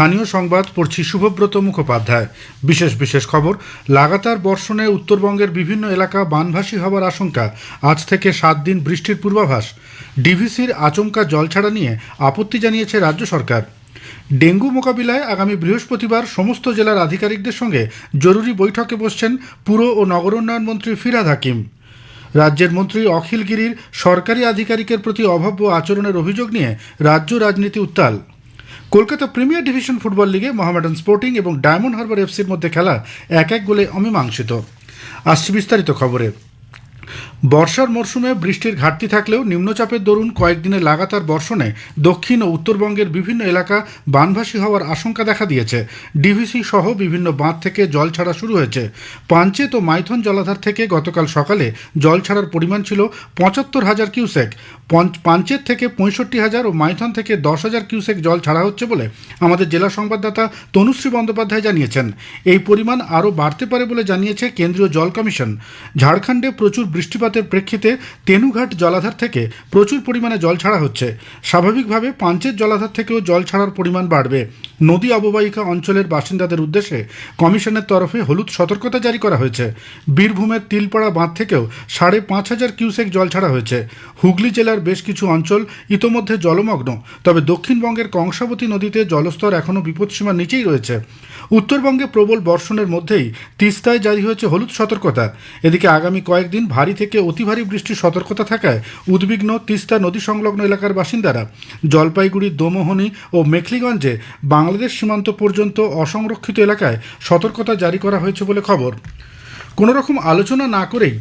স্থানীয় সংবাদ পড়ছি শুভব্রত মুখোপাধ্যায়। বিশেষ বিশেষ খবর, লাগাতার বর্ষণে উত্তরবঙ্গের বিভিন্ন এলাকা বানভাসী হওয়ার আশঙ্কা। আজ থেকে সাত দিন বৃষ্টির পূর্বাভাস। ডিভিসির আচমকা জল ছাড়া নিয়ে আপত্তি জানিয়েছে রাজ্য সরকার। ডেঙ্গু মোকাবিলায় আগামী বৃহস্পতিবার সমস্ত জেলার আধিকারিকদের সঙ্গে জরুরি বৈঠকে বসছেন পুর ও নগরোন্নয়ন মন্ত্রী ফিরাদ হাকিম। রাজ্যের মন্ত্রী অখিল গিরির সরকারি আধিকারিকের প্রতি অভব্য আচরণের অভিযোগ নিয়ে রাজ্য রাজনীতি উত্তাল। কলকাতা প্রিমিয়ার ডিভিশন ফুটবল লিগে মোহামেডান স্পোর্টিং এবং ডায়মন্ড হারবার এফসির মধ্যে খেলা এক এক গোলে অমীমাংসিত। আসছে বিস্তারিত খবরে। বর্ষার মরশুমে বৃষ্টির ঘাটতি থাকলেও নিম্নচাপের দরুন কয়েকদিনের লাগাতার বর্ষণে দক্ষিণ ও উত্তরবঙ্গের বিভিন্ন এলাকা বানভাসী হওয়ার আশঙ্কা দেখা দিয়েছে। ডিভিসি সহ বিভিন্ন বাঁধ থেকে জল ছাড়া শুরু হয়েছে। পাঞ্চেত ও মাইথন জলাধার থেকে গতকাল সকালে জল ছাড়ার পরিমাণ ছিল পঁচাত্তর হাজার কিউসেক। পঞ্চ- পাঞ্চেত থেকে পঁয়ষট্টি হাজার ও মাইথন থেকে দশ হাজার কিউসেক জল ছাড়া হচ্ছে বলে আমাদের জেলা সংবাদদাতা তনুশ্রী বন্দ্যোপাধ্যায় জানিয়েছেন। এই পরিমাণ আরও বাড়তে পারে বলে জানিয়েছে কেন্দ্রীয় জল কমিশন। ঝাড়খণ্ডে প্রচুর বৃষ্টিপাতের প্রেক্ষিতে তেনুঘাট জলাধার থেকে প্রচুর পরিমাণে জল ছাড়া হচ্ছে। স্বাভাবিকভাবে পাঞ্চের জলাধার থেকেও জল ছাড়ার পরিমাণ বাড়বে। নদী অববাহিকা অঞ্চলের বাসিন্দাদের উদ্দেশ্যে কমিশনের তরফে হলুদ সতর্কতা জারি করা হয়েছে। বীরভূমের তিলপাড়া বাঁধ থেকেও সাড়ে পাঁচ হাজার কিউসেক জল ছাড়া হয়েছে। হুগলি জেলার বেশ কিছু অঞ্চল ইতোমধ্যে জলমগ্ন, তবে দক্ষিণবঙ্গের কংসাবতী নদীতে জলস্তর এখনও বিপদসীমার নিচেই রয়েছে। উত্তরবঙ্গে প্রবল বর্ষণের মধ্যেই তিস্তায় জারি হয়েছে হলুদ সতর্কতা। এদিকে আগামী কয়েকদিন ভারী থেকে অতি ভারী বৃষ্টির সতর্কতা থাকায় উদ্বিগ্ন তিস্তা নদী সংলগ্ন এলাকার বাসিন্দারা জলপাইগুড়ি, দোমোহনি ও মেখলিগঞ্জে বাংলাদেশ সীমান্ত পর্যন্ত অসংরক্ষিত এলাকায় সতর্কতা জারি করা হয়েছে বলে খবর। কোনো রকম আলোচনা না করেই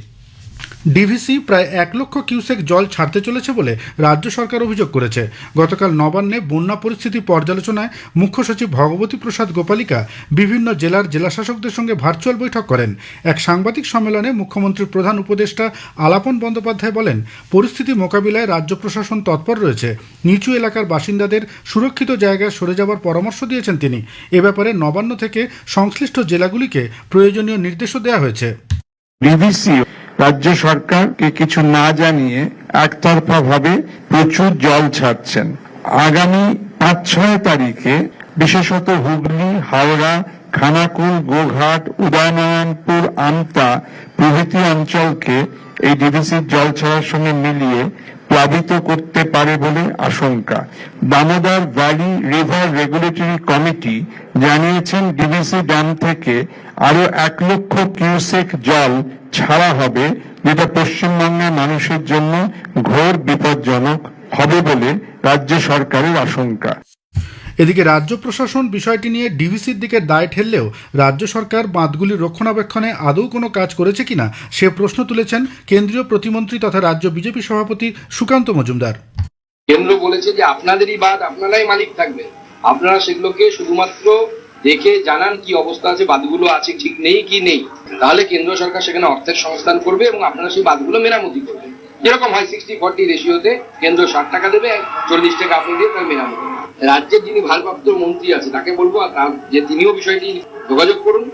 ডিভিসি প্রায় এক লক্ষ কিউসেক জল ছাড়তে চলেছে বলে রাজ্য সরকার অভিযোগ করেছে। গতকাল নবান্নে বন্যা পরিস্থিতি পর্যালোচনায় মুখ্য সচিব ভগবতী প্রসাদ গোপালিকা বিভিন্ন জেলার জেলাশাসকদের সঙ্গে ভার্চুয়াল বৈঠক করেন। এক সাংবাদিক সম্মেলনে মুখ্যমন্ত্রীর প্রধান উপদেষ্টা আলাপন বন্দ্যোপাধ্যায় বলেন, পরিস্থিতি মোকাবিলায় রাজ্য প্রশাসন তৎপর রয়েছে। নিচু এলাকার বাসিন্দাদের সুরক্ষিত জায়গায় সরে যাওয়ার পরামর্শ দিয়েছেন তিনি। এ ব্যাপারে নবান্ন থেকে সংশ্লিষ্ট জেলাগুলিকে প্রয়োজনীয় নির্দেশও দেওয়া হয়েছে। রাজ্য সরকারকে কিছু না জানিয়ে একতরফা ভাবে প্রচুর জল ছাড়ছেন। আগামী পাঁচ ছয় তারিখে বিশেষত হুগলি, হাওড়া, খানাকুল, গোঘাট, উদয়নারায়ণপুর, আমতা প্রভৃতি অঞ্চলকে এই ডিভিসির জল ছাড়ার সঙ্গে মিলিয়ে প্লাবিত করতে পারে বলে আশঙ্কা। Damodar valley river regulatory committee জানিয়েছেন ডিভিসি ড্যাম থেকে আরও এক লক্ষ কিউসেক জল ছাড়া হবে, যেটা পশ্চিমবঙ্গের মানুষের জন্য ঘোর বিপজ্জনক হবে বলে রাজ্য সরকারের আশঙ্কা। এদিকে রাজ্য প্রশাসন বিষয়টি নিয়ে ডিভিসির দিকে দায় ঠেললেও রাজ্য সরকার বাঁধগুলির রক্ষণাবেক্ষণে আদৌ কোনো কাজ করেছে কিনা সে প্রশ্ন তুলেছেন কেন্দ্রীয় প্রতিমন্ত্রী তথা রাজ্য বিজেপি সভাপতি সুকান্ত মজুমদার। কেন্দ্র বলেছে যে আপনাদেরই বাদ আপনারাই মালিক থাকবে আপনারা সেগুলোকে শুধুমাত্র দেখে জানান কি অবস্থা আছে বাদগুলো আছে ঠিক নেই কি নেই। তাহলে কেন্দ্র সরকার সেখানে অর্থের সংস্থান করবে এবং আপনারা সেই বাদগুলো মেরামতি করবেন। যেরকম হয় সিক্সটি ফর্টি রেশিওতে কেন্দ্র ষাট টাকা দেবে, চল্লিশ টাকা আপনি দিয়ে তার মেরামতি রাজ্যের যিনি ভারপ্রাপ্ত মন্ত্রী আছে, তাকে বলব যে তিনিও বিষয়টি যোগাযোগ করুন।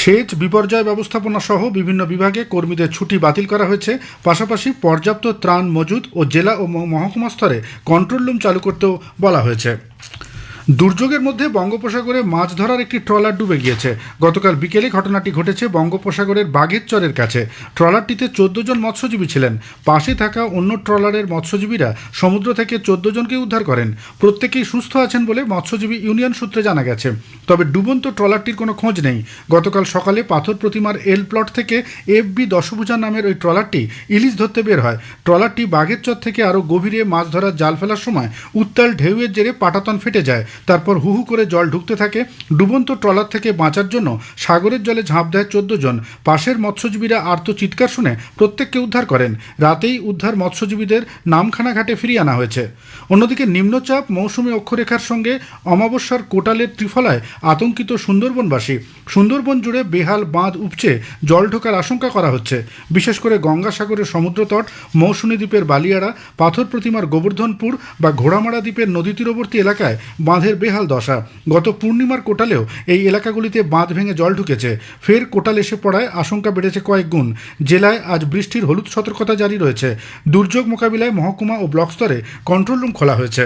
সেচ বিপর্যয় ব্যবস্থাপনা সহ বিভিন্ন বিভাগে কর্মীদের ছুটি বাতিল করা হয়েছে। পাশাপাশি পর্যাপ্ত ত্রাণ মজুদ ও জেলা ও মহকুমা স্তরে কন্ট্রোল রুম চালু করতেও বলা হয়েছে। দুর্যোগের মধ্যে বঙ্গোপসাগরে মাছ ধরার একটি ট্রলার ডুবে গিয়েছে। গতকাল বিকেলে ঘটনাটি ঘটেছে বঙ্গোপসাগরের বাঘের চরের কাছে। ট্রলারটিতে চোদ্দ জন মৎস্যজীবী ছিলেন। পাশে থাকা অন্য ট্রলারের মৎস্যজীবীরা সমুদ্র থেকে চোদ্দ জনকে উদ্ধার করেন। প্রত্যেকেই সুস্থ আছেন বলে মৎস্যজীবী ইউনিয়ন সূত্রে জানা গেছে। তবে ডুবন্ত ট্রলারটির কোনো খোঁজ নেই। গতকাল সকালে পাথর প্রতিমার এল প্লট থেকে এফ বি দশভুজা নামের ওই ট্রলারটি ইলিশ ধরতে বের হয়। ট্রলারটি বাঘের চর থেকে আরও গভীরে মাছ ধরার জাল ফেলার সময় উত্তাল ঢেউয়ের জেরে পাটাতন ফেটে যায়। তারপর হু হু করে জল ঢুকতে থাকে। ডুবন্ত ট্রলার থেকে বাঁচার জন্য সাগরের জলে ঝাঁপ দেয় চোদ্দ জন। পাশের মৎস্যজীবীরা আর্ত চিৎকার শুনে প্রত্যেককে উদ্ধার করেন। রাতেই উদ্ধার মৎস্যজীবীদের নামখানা ঘাটে ফিরিয়ে আনা হয়েছে। অন্যদিকে নিম্নচাপ মৌসুমী অক্ষরেখার সঙ্গে অমাবস্যার কোটালের ত্রিফলায় আতঙ্কিত সুন্দরবনবাসী। সুন্দরবন জুড়ে বেহাল বাঁধ উপচে জল ঢোকার আশঙ্কা করা হচ্ছে। বিশেষ করে গঙ্গাসাগরের সমুদ্রতট, মৌসুমী দ্বীপের বালিয়াড়া, পাথর প্রতিমার গোবর্ধনপুর বা ঘোড়ামারা দ্বীপের নদী তীরবর্তী এলাকায় বাঁধের বেহাল দশা। গত পূর্ণিমার কোটালেও এই এলাকাগুলিতে বাঁধ ভেঙে জল ঢুকেছে। ফের কোটাল এসে পড়ায় আশঙ্কা বেড়েছে কয়েক গুণ। জেলায় আজ বৃষ্টির হলুদ সতর্কতা জারি রয়েছে। দুর্যোগ মোকাবিলায় মহকুমা ও ব্লক স্তরে কন্ট্রোল রুম খোলা হয়েছে।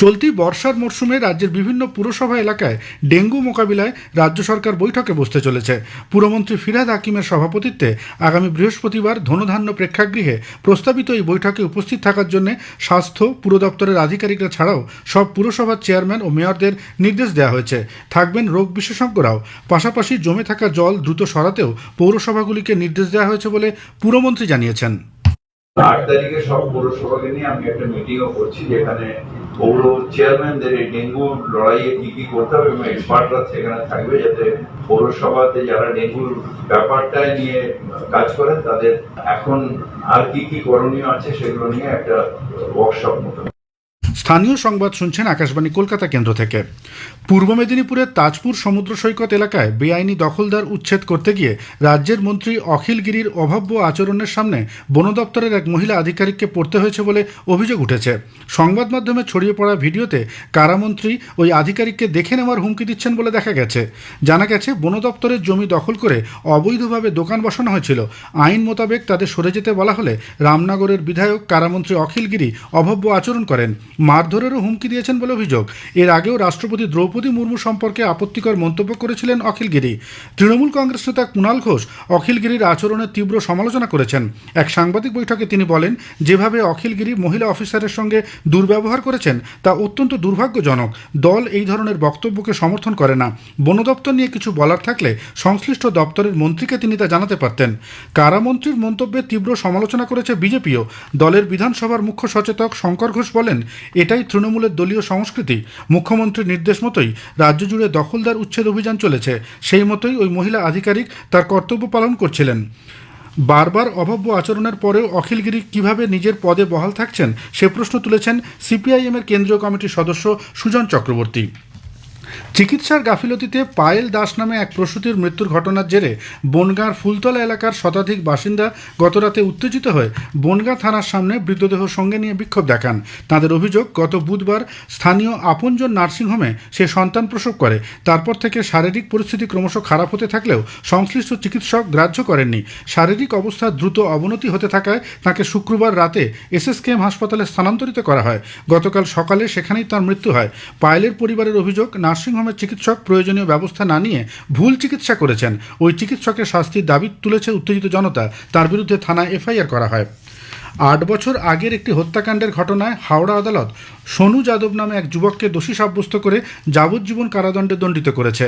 চলতি বর্ষার মরশুমে রাজ্যের বিভিন্ন পুরসভা এলাকায় ডেঙ্গু মোকাবিলায় রাজ্য সরকার বৈঠকে বসতে চলেছে। পুরমন্ত্রী ফিরাদ হাকিমের সভাপতিত্বে আগামী বৃহস্পতিবার ধনধান্য প্রেক্ষাগৃহে প্রস্তাবিত এই বৈঠকে উপস্থিত থাকার জন্য স্বাস্থ্য পুর দপ্তরের আধিকারিকরা ছাড়াও সব পুরসভার চেয়ারম্যান ও মেয়রদের নির্দেশ দেওয়া হয়েছে। থাকবেন রোগ বিশেষজ্ঞরাও। পাশাপাশি জমে থাকা জল দ্রুত সরাতেও পৌরসভাগুলিকে নির্দেশ দেওয়া হয়েছে বলে পুরমন্ত্রী জানিয়েছেন। আট তারিখে সব পৌরসভাকে নিয়ে আমি একটা মিটিংও করছি যেখানে পৌর চেয়ারম্যানদের এই ডেঙ্গু লড়াইয়ে কি কি করতে হবে এবং এক্সপার্টরা সেখানে থাকবে যাতে পৌরসভাতে যারা ডেঙ্গুর ব্যাপারটা নিয়ে কাজ করেন তাদের এখন আর কি কি করণীয় আছে সেগুলো নিয়ে একটা ওয়ার্কশপ মতো। স্থানীয় সংবাদ শুনছেন আকাশবাণী কলকাতা কেন্দ্র থেকে। পূর্ব মেদিনীপুরের তাজপুর সমুদ্র সৈকত এলাকায় বেআইনি দখলদার উচ্ছেদ করতে গিয়ে রাজ্যের মন্ত্রী অখিল গিরির অভাব্য আচরণের সামনে বন দপ্তরের এক মহিলা আধিকারিককে পড়তে হয়েছে বলে অভিযোগ উঠেছে। সংবাদ মাধ্যমে ছড়িয়ে পড়া ভিডিওতে কারামন্ত্রী ওই আধিকারিককে দেখে নেওয়ার হুমকি দিচ্ছেন বলে দেখা গেছে। জানা গেছে, বন দপ্তরের জমি দখল করে অবৈধভাবে দোকান বসানো হয়েছিল। আইন মোতাবেক তাদের সরে যেতে বলা হলে রামনগরের বিধায়ক কারামন্ত্রী অখিল গিরি অভব্য আচরণ করেন। মারধরেরও হুমকি দিয়েছেন বলে অভিযোগ। এর আগেও রাষ্ট্রপতি দ্রৌপদী মুর্মু সম্পর্কে আপত্তিকর মন্তব্য করেছিলেন অখিলগিরি তৃণমূল কংগ্রেস নেতা কুণাল ঘোষ অখিলগিরির আচরণের তীব্র সমালোচনা করেছেন। এক সাংবাদিক বৈঠকে তিনি বলেন, যেভাবে অখিলগিরি মহিলা অফিসারের সঙ্গে দুর্ব্যবহার করেছেন, তা অত্যন্ত দুর্ভাগ্যজনক। দল এই ধরনের বক্তব্যকে সমর্থন করে না। বন দপ্তর নিয়ে কিছু বলার থাকলে সংশ্লিষ্ট দপ্তরের মন্ত্রীকে তিনি তা জানাতে পারতেন। কারামন্ত্রীর মন্তব্যে তীব্র সমালোচনা করেছে বিজেপিও। দলের বিধানসভার মুখ্য সচেতক শঙ্কর ঘোষ বলেন এটাই তৃণমূলের দলীয় সংস্কৃতি। মুখ্যমন্ত্রীর নির্দেশ মতোই রাজ্য জুড়ে দখলদার উচ্ছেদ অভিযান চলেছে। সেই মতোই ওই মহিলা আধিকারিক তার কর্তব্য পালন করছিলেন। বারবার অভব্য আচরণের পরেও অখিলগিরি কীভাবে নিজের পদে বহাল থাকছেন, সে প্রশ্ন তুলেছেন সিপিআইএমের কেন্দ্রীয় কমিটির সদস্য সুজন চক্রবর্তী। চিকিৎসার গাফিলতিতে পায়েল দাস নামে এক প্রসূতির মৃত্যুর ঘটনার জেরে বনগাঁর ফুলতলা এলাকার শতাধিক বাসিন্দা গতরাতে উত্তেজিত হয়ে বনগাঁ থানার সামনে মৃতদেহ সঙ্গে নিয়ে বিক্ষোভ দেখান। তাদের অভিযোগ, গত বুধবার স্থানীয় আপনজন নার্সিংহোমে সে সন্তান প্রসব করে। তারপর থেকে শারীরিক পরিস্থিতি ক্রমশ খারাপ হতে থাকলেও সংশ্লিষ্ট চিকিৎসক গ্রাহ্য করেননি। শারীরিক অবস্থা দ্রুত অবনতি হতে থাকায় তাকে শুক্রবার রাতে এসএসকেএম হাসপাতালে স্থানান্তরিত করা হয়। গতকাল সকালে সেখানেই তার মৃত্যু হয়। পায়েলের পরিবারের অভিযোগ নার্সিংহোমের চিকিৎসক প্রয়োজনীয় ব্যবস্থা না নিয়ে ভুল চিকিৎসা করেছেন। ওই চিকিৎসকের শাস্তির দাবি তুলেছে উত্তেজিত জনতা। তার বিরুদ্ধে থানায় এফআইআর করা হয়। আট বছর আগের একটি হত্যাকাণ্ডের ঘটনায় হাওড়া আদালত সোনু যাদব নামে এক যুবককে দোষী সাব্যস্ত করে যাবজ্জীবন কারাদণ্ডে দণ্ডিত করেছে।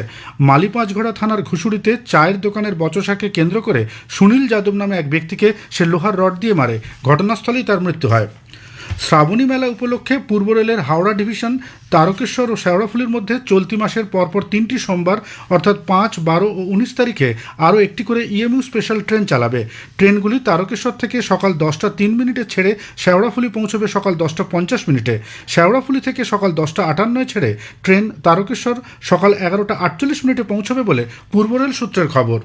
মালিপাঁচঘোড়া থানার ঘুষুড়িতে চায়ের দোকানের বচসাকে কেন্দ্র করে সুনীল যাদব নামে এক ব্যক্তিকে সে লোহার রড দিয়ে মারে। ঘটনাস্থলেই তার মৃত্যু হয়। শ্রাবণী মেলা উপলক্ষে পূর্ব রেলের হাওড়া ডিভিশন, তারকেশ্বর ও শেওড়াফুলির মধ্যে চলতি মাসের পরপর তিনটি সোমবার, অর্থাৎ পাঁচ, বারো ও উনিশ তারিখে আরও একটি করে ইএমইউ স্পেশাল ট্রেন চালাবে। ট্রেনগুলি তারকেশ্বর থেকে সকাল দশটা তিন মিনিটে ছেড়ে শেওড়াফুলি পৌঁছবে সকাল দশটা পঞ্চাশ মিনিটে। শেওড়াফুলি থেকে সকাল দশটা আটান্নয় ছেড়ে ট্রেন তারকেশ্বর সকাল এগারোটা আটচল্লিশ মিনিটে পৌঁছবে বলে পূর্ব রেল সূত্রের খবর।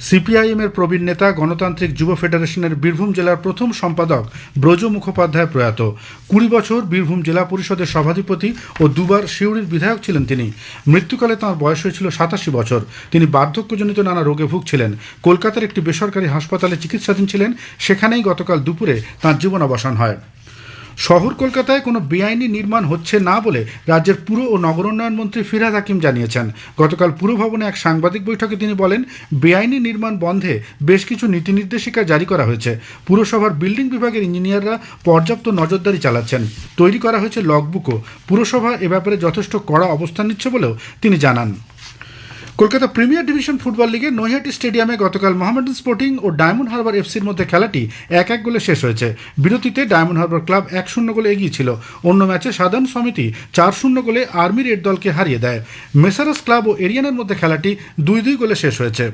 সিপিআইএমের প্রবীণ নেতা, গণতান্ত্রিক যুব ফেডারেশনের বীরভূম জেলার প্রথম সম্পাদক ব্রজ মুখোপাধ্যায় প্রয়াত। কুড়ি বছর বীরভূম জেলা পরিষদের সভাধিপতি ও দুবার সিউড়ির বিধায়ক ছিলেন তিনি। মৃত্যুকালে তাঁর বয়স হয়েছিল সাতাশি বছর। তিনি বার্ধক্যজনিত নানা রোগে ভুগছিলেন। কলকাতার একটি বেসরকারি হাসপাতালে চিকিৎসাধীন ছিলেন। সেখানেই গতকাল দুপুরে তাঁর জীবন অবসান হয়। শহর কলকাতায় কোনো বেআইনি নির্মাণ হচ্ছে না বলে রাজ্যের পুর ও নগরোন্নয়ন মন্ত্রী ফিরহাদ হাকিম জানিয়েছেন। গতকাল পুরভবনে এক সাংবাদিক বৈঠকে তিনি বলেন, বেআইনি নির্মাণ বন্ধে বেশ কিছু নীতি নির্দেশিকা জারি করা হয়েছে। পুরসভার বিল্ডিং বিভাগের ইঞ্জিনিয়াররা পর্যাপ্ত নজরদারি চালাচ্ছেন। তৈরি করা হয়েছে লগবুকও পুরসভা এ ব্যাপারে যথেষ্ট কড়া অবস্থান নিচ্ছে বলেও তিনি জানান। কলকাতা প্রিমিয়ার ডিভিশন ফুটবল লিগে নৈহাটি স্টেডিয়ামে গতকাল মোহামেডান স্পোর্টিং ও ডায়মন্ড হারবার এফসির মধ্যে খেলাটি এক এক গোলে শেষ হয়েছে। বিরতিতে ডায়মন্ড হারবার ক্লাব এক শূন্য গোলে এগিয়ে ছিল। অন্য ম্যাচে সাধারণ সমিতি চার শূন্য গোলে আর্মি রেড দলকে হারিয়ে দেয়। মেসারাস ক্লাব ও এরিয়ানের মধ্যে খেলাটি দুই দুই গোলে শেষ হয়েছে।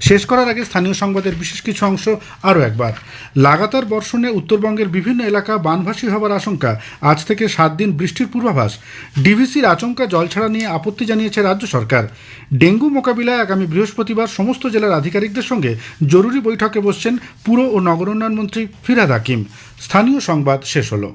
শেষ করার আগে স্থানীয় সংবাদের বিশেষ কিছু অংশ আরও একবার। লাগাতার বর্ষণে উত্তরবঙ্গের বিভিন্ন এলাকা বানভাসী হবার আশঙ্কা। আজ থেকে সাত দিন বৃষ্টির পূর্বাভাস। ডিভিসির আচমকা জলছাড়া নিয়ে আপত্তি জানিয়েছে রাজ্য সরকার। ডেঙ্গু মোকাবিলায় আগামী বৃহস্পতিবার সমস্ত জেলার আধিকারিকদের সঙ্গে জরুরি বৈঠকে বসছেন পুর ও নগর উন্নয়ন মন্ত্রী ফিরাদ হাকিম। স্থানীয় সংবাদ শেষ হলো।